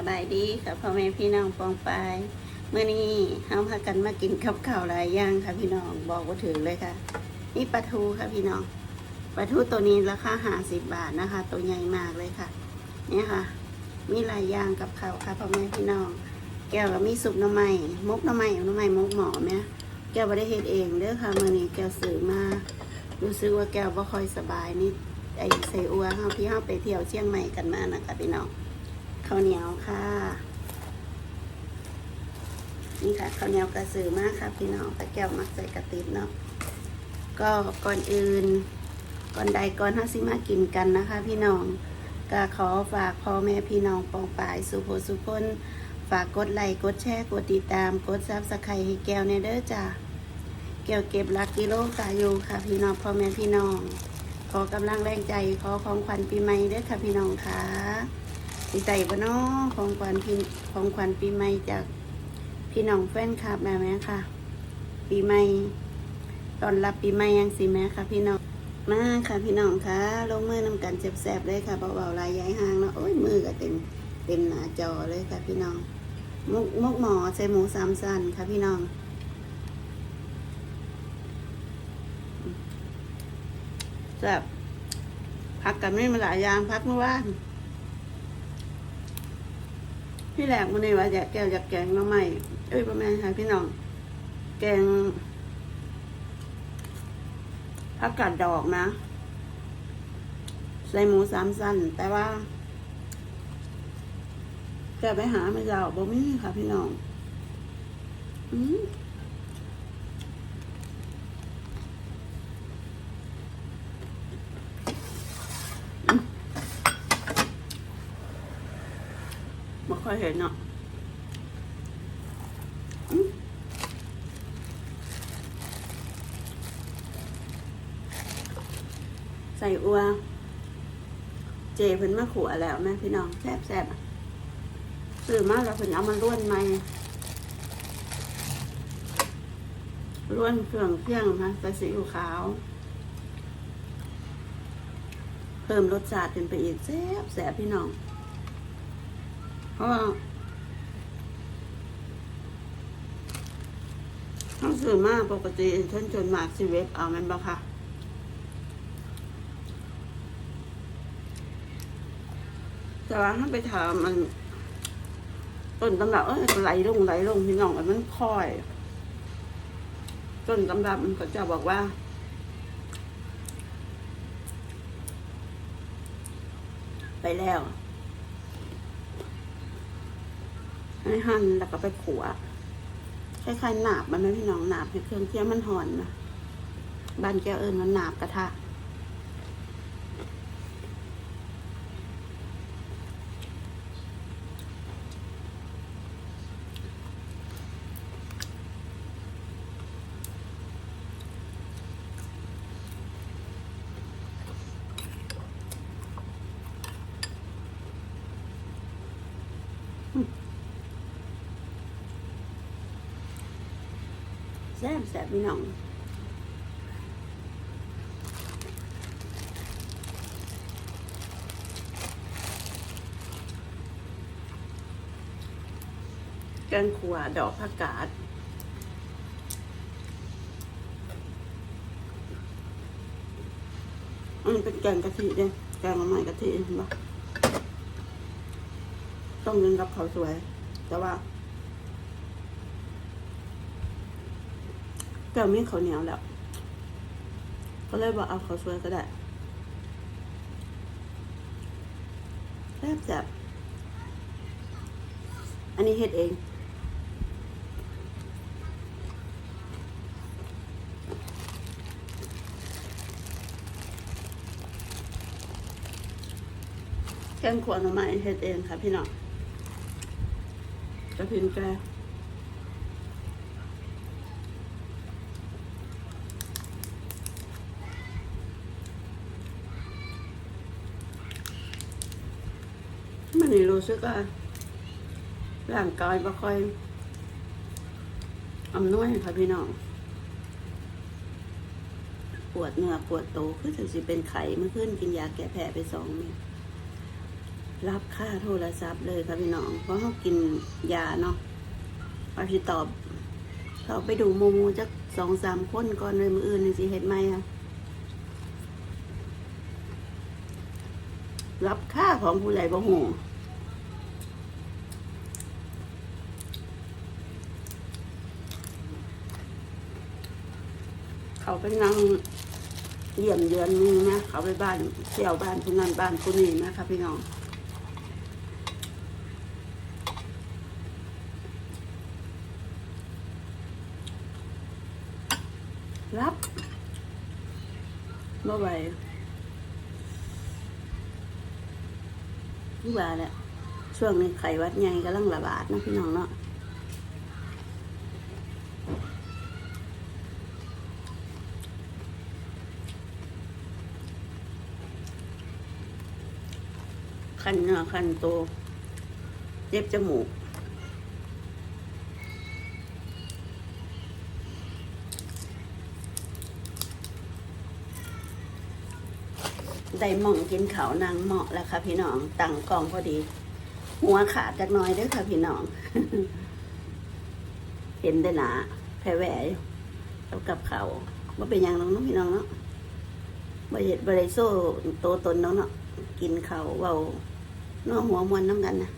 สบายดีค่ะพ่อแม่พี่น้องปองไปเมื่อนี้เฮาพากันมากินข้าวข้าวหลายอย่างค่ะพี่น้องบอกว่าถึงเลยค่ะ นี่ปลาทูค่ะพี่น้องปลาทูตัวนี้ราคาห้าสิบบาทนะคะ ตัวใหญ่มากเลยค่ะ เนี่ยค่ะ มีหลายอย่างกับข้าวค่ะพ่อแม่พี่น้อง แก้วก็มีสุปหน้ำไม้มกน้ำไม้น้ำไม้มกหมอแม่แก้วไม่ได้เฮ็ดเองเด้อค่ะมื่อนี้แก้วซื้อมารู้สึกว่าแก้วบ่ค่อยสบายนิดไอ้ใส่อัวเฮาที่เฮาไปเที่ยวเชียงใหม่กันมานะคะพี่น้อง ข้าวเหนียวค่ะ นี่ค่ะข้าวเหนียวกระสือมากค่ะพี่น้องตะแก้วมักใส่กระติบเนาะก็ก่อนอื่น ก่อนใดก่อนห้าสิมากินกันนะคะ พี่น้องก็ขอฝากพ่อแม่พี่น้องปองปายสุโภสุคนฝากกดไลค์กดแชร์กดติดตามกดซับสไครต์ให้แก้วเนเด้อจ้าแก้วเก็บลักกิโลกาอยู่ค่ะ พี่น้องพ่อแม่พี่น้อง ขอกำลังแรงใจขอของขวัญปีใหม่เด้อค่ะพี่น้องค่ะ ดีใจปะเนาะของขวัญพี่ของขวัญปีใหม่จากพี่น้องแฟนคลับแม่แม่ค่ะ ปีใหม่ตอนรับปีใหม่ยังสิแม่ค่ะ พี่น้องมาค่ะพี่น้องค่ะลงมือนำกันเจ็บแสบเลยค่ะเบาๆลายย้ายห่างเนาะโอ้ยมือก็เต็มเต็มหน้าจอเลยค่ะ พี่น้องมุกมุกหมอใส่หมูสามสันค่ะพี่น้องแซ่บพักกันไม่มาหลายอย่างพักเมื่อวาน พี่แหลกมันในว่าจะแก้วอยากแกงหน้องใหม่เอ้ยประมาณค่ะพี่น้อง แกงผักกาดดอกนะ ใส่หมูสามสั้น แต่ว่าแกไปหาไม่เจ้าบ่มีค่ะพี่น้อง อืม ค่อยเห็นเนาะใส่อัว เจเพิ่นมาขัวแล้วแม่พี่น้องแซ่บแซ่บๆอะซื้อมาแล้วเพิ่นเอามาล้วนใหม่ล้วนเครื่องเคี่ยงนะใส่ซีขาว เพิ่มรสชาติขึ้นไปอีกแซ่บแซ่บพี่น้อง เพราะว่าต้องซื้อมากปกติชนชนมากสิเวฟเอาแมันบ่ค่ะแต่ว่าถ้าไปถามมันต้นตำรับเอ้ยไหลลงไหลลงพี่น้องมันค่อยต้นตำรับมันก็จะบอกว่าไปแล้ว ให้หั่นแล้วก็ไปขัวคล้ายๆหนาบมันนะพี่น้องหนาบให้เครื่องเคี่ยวมันหอนนะบ้านแก้วเอิญมันหนาบกระทะ แซ่บแซ่บพี่น้องแกงขัวดอกผักกาดอันนี้เป็นแกงกะทิเนี่ยแกงมะม่กะทิเห็นปะต้องกินกับข้าวสวย แต่ว่า ก้วมีข้าวเหนียวแล้ว ก็เลยบอกเอาข้าวสวยก็ได้แซ่บแซ่บอันนี้เฮ็ดเองแกงขวดหน่อไม้เฮ็ดเองค่ะพี่น้องกระพินแก มันนี่รู้ สึกว่าร่างกายบ่ค่อยอำนวยค่ะพี่น้อง ปวดเนื้อปวดโตคือถึงสิเป็นไข้เมื่อคืนกินยาแก้แพ้ไปสองเม็ดรับค่าโทรศัพท์เลยค่ะพี่น้อง เพราะเขากินยาเนาะว่าสิตอบเขาไปดูโมโมจักสองสามคนก่อนเลยมืออื่นสิเห็ดไหมคะรับค่าของผู้ใหญ่บ่หู เขาไปนั่งเยี่ยมเยือนนี่นะเขาไปบ้านเที่ยวบ้านคนนั้นบ้านคนนี้นะคะพี่น้องรับเมื่อไหร่ที่ว่าแหละช่วงนี้ไข้วัดใหญ่กำลังระบาดนะพี่น้องเนาะ คันเนื้อคันโตวเจ็บจมูก ได้หม่องกินเขานางเหมาะแล้วค่ะพี่น้องตั้งกองพอดี หัวขาดจากน้อยด้อค่ะพี่น้อง เห็นได้หนาแผ่แหวแล้วกับเขาว่าเป็นยังน้องพี่น้องเนาะบริเวณบริโซโตตนน้องเนาะกินเขาเบา น้อหัวมวนน้ำกันนะ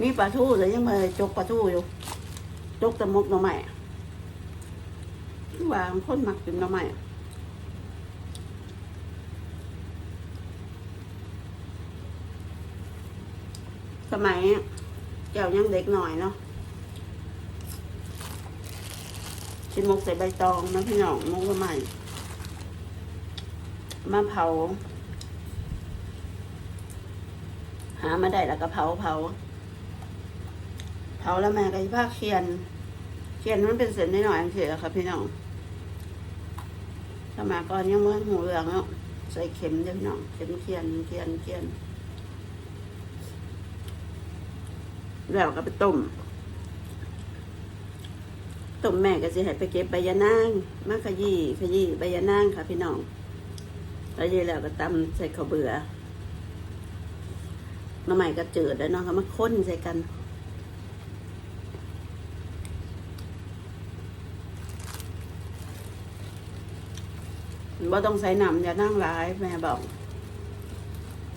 มีปลาทูเลยยังมาจกปลาทูอยู่ จกแตะมกหน่อไม้ว่าคนหมักกินหน่อไม้สมัยแก้วยังเด็กหน่อยเนาะชิมกใส่ใบตองนะพี่น้องมกหน่อไม้ มาเผา หามาได้แล้วก็เผาเผา เผาแล้วแม่ก็จะพาเคียนเคียนมันเป็นเส้นนิดหน่อยเฉยๆค่ะพี่น้องสมัยก่อนยังไม่หูเหลืองเนาะใส่เข็มเด้อพี่น้องเข็มเคียนเคียนเคียนแล้วก็ไปต้มต้มแม่ก็สิให้ไปเก็บใบยะนางมาขยี้ขยี้ใบยะนางค่ะพี่น้อง ขยี้แล้วก็ตำใส่ข้าวเบื่อหน้ำใหม่ก็เจืดแล้วเนาะก็มาค้นใส่กันว่าต้องใส่น้ำอย่านั่งร้ายแม่บอก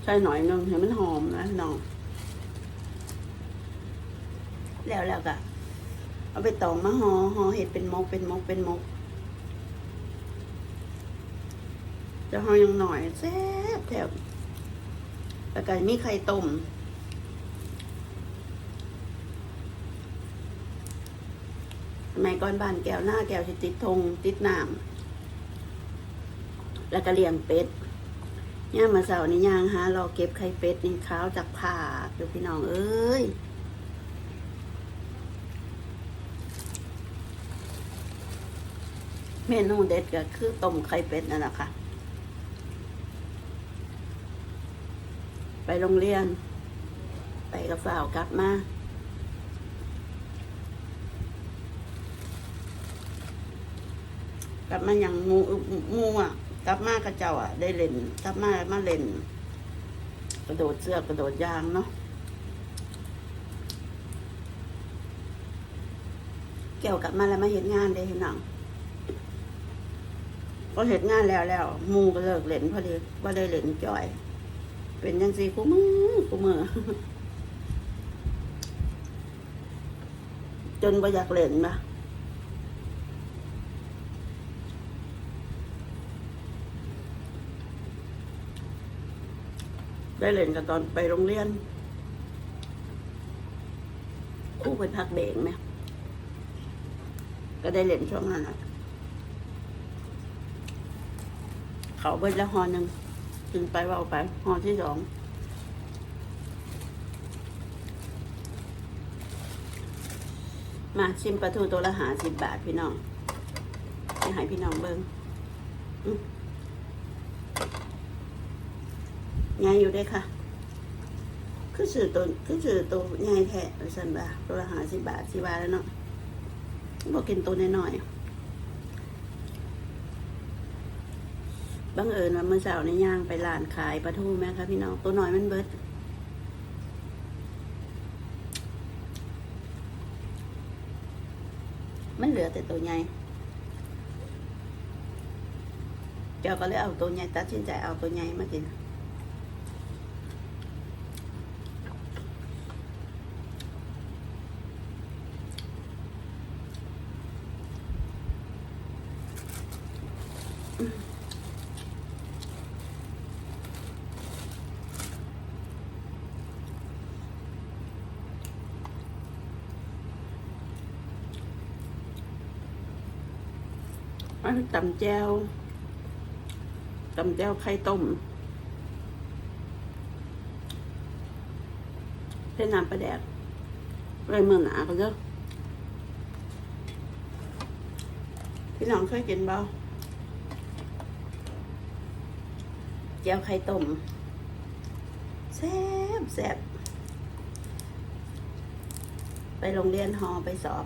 ใส่หน่อยนึงให้มันหอมนะน้องแล้วแล้วก็เอาไปตองมาหอ่อห่อเห็ดเป็นมกเป็นมกเป็นมก จะห่อยังหน่อยแซ่บแถวแล้วก็มีไข่ต้มสมัยก่อนบ้านแก้วหน้าแก้วสิติดธงติดน้ำแล้วก็เลี้ยงเป็ดย่างมาเสาร์นี่ย่างหารอเก็บไข่เป็ดนี่ขาวจากผ่าดูพี่น้องเอ้ยเมนูเด็ดก็คือต้มไข่เป็ดนั่นแหละค่ะ ไปโรงเรียน ไปกับฝ่าวกลับมากลับมาอย่างงูงูอะกลับมากระเจ้าอะ ได้เล่นกลับมามาเล่น กระโดดเสื้อกระโดดยางเนาะเกี่ยวกับมาแล้วมาเห็นงานได้เห็นหนังก็เห็นงานแล้วแล้วมูก็เลิกเล่นพอดีว่าได้เล่นจ่อย เป็นยังสีกูมือกูมือจนบ่อยากเล่นมาได้เล่นกันตอนไปโรงเรียนคู่ไปพักเบรกไหมก็ได้เล่นช่วงนั้นอะ เขาเบิ้ลละหอนึง จึงไปเว่าไปหอที่สองมาชิมปลาทูตัวละหาสิบบาทพี่น้องจะให้พี่น้องเบิ้งอื้อไงอยู่ได้ค่ะ คือสื่อตัวคือสื่อตัวใหญ่แท้สันบาตัวละหาสิบบาทสิบาทแล้วเนาะบอกกินตัวน้อยๆ บังเอิญว่าเมื่อเช้าในย่างไปร้านขายปลาทูแม่คะพี่น้องตัวน้อยมันเบิดมันเหลือแต่ตัวใหญ่เจ้าก็เลยเอาตัวใหญ่ตัดสินใจเอาตัวใหญ่มากิน อันตำแจวตำแจวไข่ต้มเป็นน้ำปลาแดกไรเมืองหนาก็เยอะพี่น้องเคยกินบ่แจวไข่ต้มแซ่บแซ่บไปโรงเรียนหอไปสอบ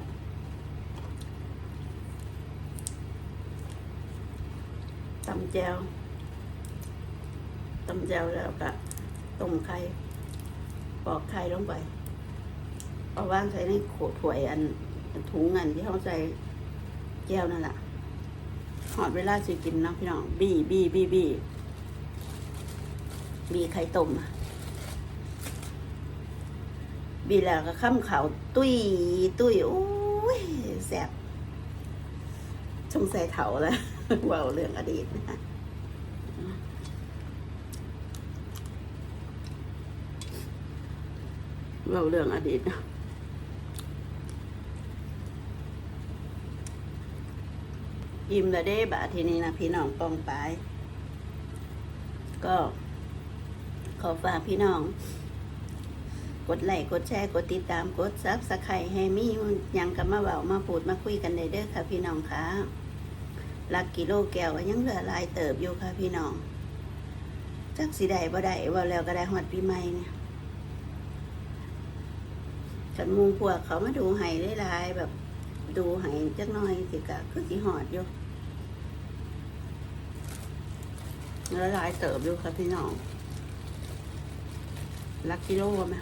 ตำ แจวตำแจวแล้วก็ต้มไข่ปอกไข่ลงไปเอาว่างใส่ในโขดถ้วยอันถุงอันที่เขาใส่แก้วนั่นแหละหอดเวลาสิกินนะพี่น้องบี้บี้บี้บี้บี้ไข่ต้มบี้แล้วก็ข้ามเขาตุ้ยตุ้ยโอ้ยแสบ สงสัยเถาแล้วเว่าเรื่องอดีตนะเว่าเรื่องอดีตนะยิ้มละเด้บาทีนี้นะพี่น้องปองไป ก็ ขอฝากพี่น้อง กดไลค์กดแชร์กดติดตามกดซับสไครต์ให้มีหยังกับมาเบามาพูดมาคุยกันได้เด้อค่ะพี่น้องค่ะ ลักกิโลแก้วก็ยังเหลือลายเติบอยู่ค่ะพี่น้อง จักสิได้บ่ได้ว่าแล้วก็ได้ฮอดปีใหม่เนี่ยฉันหมูพวกเขามาดูให้หลายๆแบบ ดูให้จักน่อยสิกะคือสิฮอดอยู่เหลือลายเติบอยู่ค่ะพี่น้องลักกิโลไหม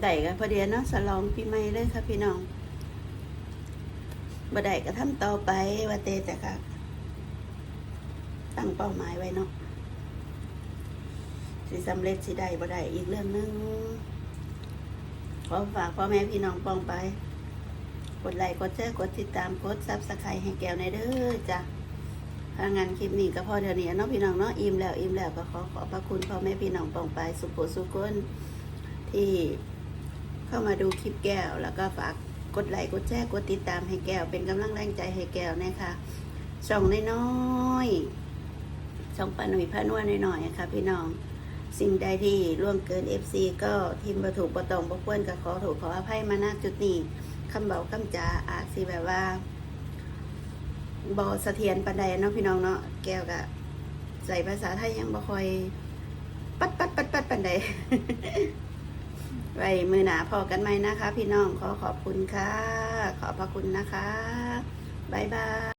ได้ก็พอดีเนาะสลองปีใหม่เลยค่ะพี่น้องบ่ได้ก็ทำต่อไปว่าเตจะค่ะ ตั้งเป้าหมายไว้เนาะสิสำเร็จสิได้บ่ได้อีกเรื่องนึงขอฝากพ่อแม่พี่น้องปองไป กดไลค์กดแชร์กดติดตามกดซับสไครต์ให้แก้วในเด้อจ้ะถ้างานคลิปนี้ก็พอเดี๋ยวนี้เนาะพี่น้องเนาะอิ่มแล้วอิ่มแล้วก็ขอขอบพระคุณพ่อแม่พี่น้องปองไปสุขสุขคนที่ เข้ามาดูคลิปแก้ว แล้วก็ฝากกดไลค์กดแชร์กดติดตามให้แก้ว เป็นกำลังแรงใจให้แก้วนะคะช่องน้อยๆช่องปานุ่ยพานัวน้อยๆค่ะพี่น้องสิ่งใดที่ล่วงเกิน FC ก็ทีมประถูกประตองประควรกับขอถูกขออภัยมาณจุดนี้คำเบาคำจาอาจสิแบบว่าบอสะเทียนปันใดเนาะพี่น้องเนาะแก้วก็ใส่ภาษาไทยยังบ่คอย ปัดปัดปัดปัดปันใด ไว้มือหนาพอกันไหมนะคะ พี่น้องขอขอบคุณค่ะ ขอบพระคุณนะคะ บ๊ายบาย